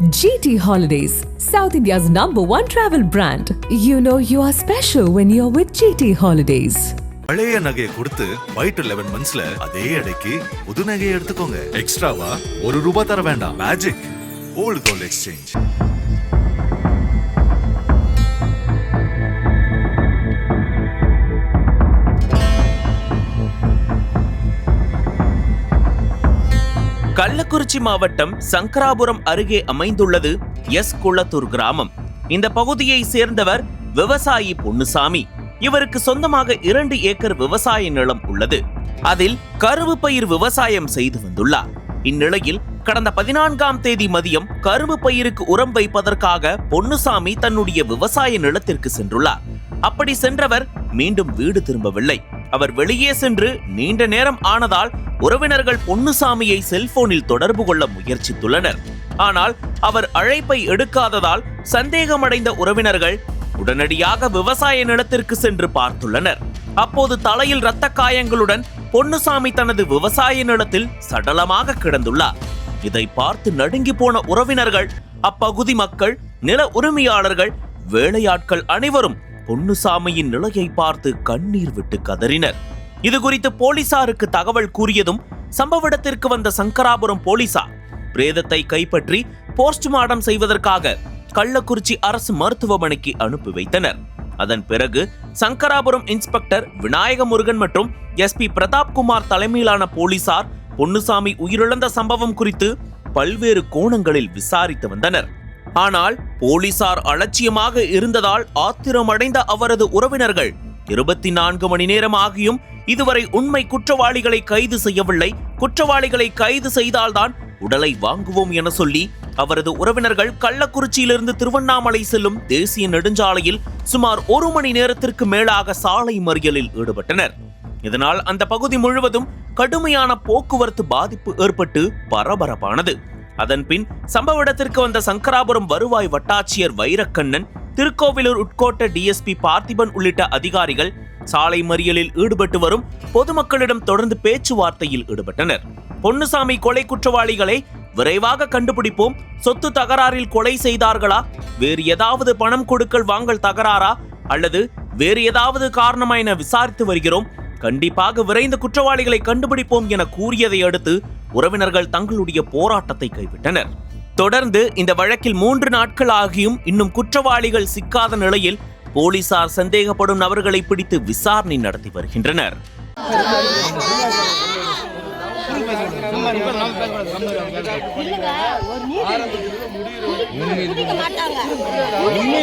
GT Holidays, South India's number one travel brand. You know you are special when you're with GT Holidays. பழைய நகையை கொடுத்து white eleven மந்த்ஸ்ல அதே எடைக்கு புது நகையை எடுத்துக்கோங்க எக்ஸ்ட்ராவா ஒரு ரூபாய் தர வேண்டாம் magic old gold exchange Kallakurichi மாவட்டம் சங்கராபுரம் அருகே அமைந்துள்ளது எஸ். குளத்தூர் கிராமம். இந்த பகுதியை சேர்ந்தவர் விவசாயி பொன்னுசாமி. இவருக்கு சொந்தமாக இரண்டு ஏக்கர் விவசாய நிலம் உள்ளது. அதில் கரும்பு பயிர் விவசாயம் செய்து வந்துள்ளார். இந்நிலையில் கடந்த பதினான்காம் தேதி மதியம் கரும்பு பயிருக்கு உரம் வைப்பதற்காக பொன்னுசாமி தன்னுடைய விவசாய நிலத்திற்கு சென்றுள்ளார். அப்படி சென்றவர் மீண்டும் வீடு திரும்பவில்லை. அவர் வெளியே சென்று நீண்ட நேரம் ஆனதால் உறவினர்கள் பொன்னுசாமியை செல்போனில் தொடர்பு கொள்ள முயற்சித்துள்ளனர். ஆனால் அவர் அழைப்பை எடுக்காததால் சந்தேகமடைந்த உறவினர்கள் உடனடியாக விவசாய நிலத்திற்கு சென்று பார்த்துள்ளனர். அப்போது தலையில் இரத்த காயங்களுடன் பொன்னுசாமி தனது விவசாய நிலத்தில் சடலமாக கிடந்துள்ளார். இதை பார்த்து நடுங்கி போன உறவினர்கள் அப்பகுதி மக்கள் நில உரிமையாளர்கள் வேலையாட்கள் அனைவரும் பொன்னுசாமியின் நிலையை பார்த்து கண்ணீர் விட்டு கதறினர். இது குறித்து போலீசாருக்கு தகவல் கூறியதும் சம்பவ இடத்திற்கு வந்த சங்கராபுரம் போலீசார். பிரேதத்தை கைப்பற்றி போஸ்ட்மார்டம் செய்வதற்காக கள்ளக்குறிச்சி அரசு மருத்துவமனைக்கு அனுப்பி வைத்தனர். அதன் பிறகு சங்கராபுரம் இன்ஸ்பெக்டர் விநாயக முருகன் மற்றும் எஸ்பி பிரதாப் குமார் தலைமையிலான போலீசார் பொன்னுசாமி உயிரிழந்த சம்பவம் குறித்து பல்வேறு கோணங்களில் விசாரித்து வந்தனர். ஆனால் போலீசார் அலட்சியமாக இருந்ததால் ஆத்திரமடைந்த அவரது உறவினர்கள் இருபத்தி நான்கு மணி நேரம் ஆகியும் இதுவரை உண்மை குற்றவாளிகளை கைது செய்யவில்லை. குற்றவாளிகளை கைது செய்தால்தான் உடலை வாங்குவோம் என சொல்லி அவரது உறவினர்கள் கள்ளக்குறிச்சியிலிருந்து திருவண்ணாமலை செல்லும் தேசிய நெடுஞ்சாலையில் சுமார் ஒரு மணி நேரத்திற்கு மேலாக சாலை மறியலில் ஈடுபட்டனர். இதனால் அந்த பகுதி முழுவதும் கடுமையான போக்குவரத்து பாதிப்பு ஏற்பட்டு பரபரப்பானது. அதன்பின் சம்பவ இடத்திற்கு வந்த சங்கராபுரம் வருவாய் வட்டாட்சியர் வைரக்கண்ணன் திருக்கோவிலூர் உட்கோட்ட டிஎஸ்பி பார்த்திபன் உள்ளிட்ட அதிகாரிகள் சாலை மறியலில் ஈடுபட்டு வரும் பொதுமக்களிடம் தொடர்ந்து பேச்சுவார்த்தையில் ஈடுபட்டனர். பொன்னுசாமி கொலை குற்றவாளிகளை விரைவாக கண்டுபிடிப்போம். சொத்து தகராறில் கொலை செய்தார்களா? வேறு ஏதாவது பணம் கொடுக்கல் வாங்கல் தகராறா? அல்லது வேறு ஏதாவது காரணமா என விசாரித்து வருகிறோம். கண்டிப்பாக விரைந்து குற்றவாளிகளை கண்டுபிடிப்போம் என கூறியதை அடுத்து உறவினர்கள் தங்களுடைய போராட்டத்தை கைவிட்டனர். தொடர்ந்து இந்த வழக்கில் மூன்று நாட்கள் ஆகியும் இன்னும் குற்றவாளிகள் சிக்காத நிலையில் போலீசார் சந்தேகப்படும் நபர்களை பிடித்து விசாரணை நடத்தி வருகின்றனர். உண்மை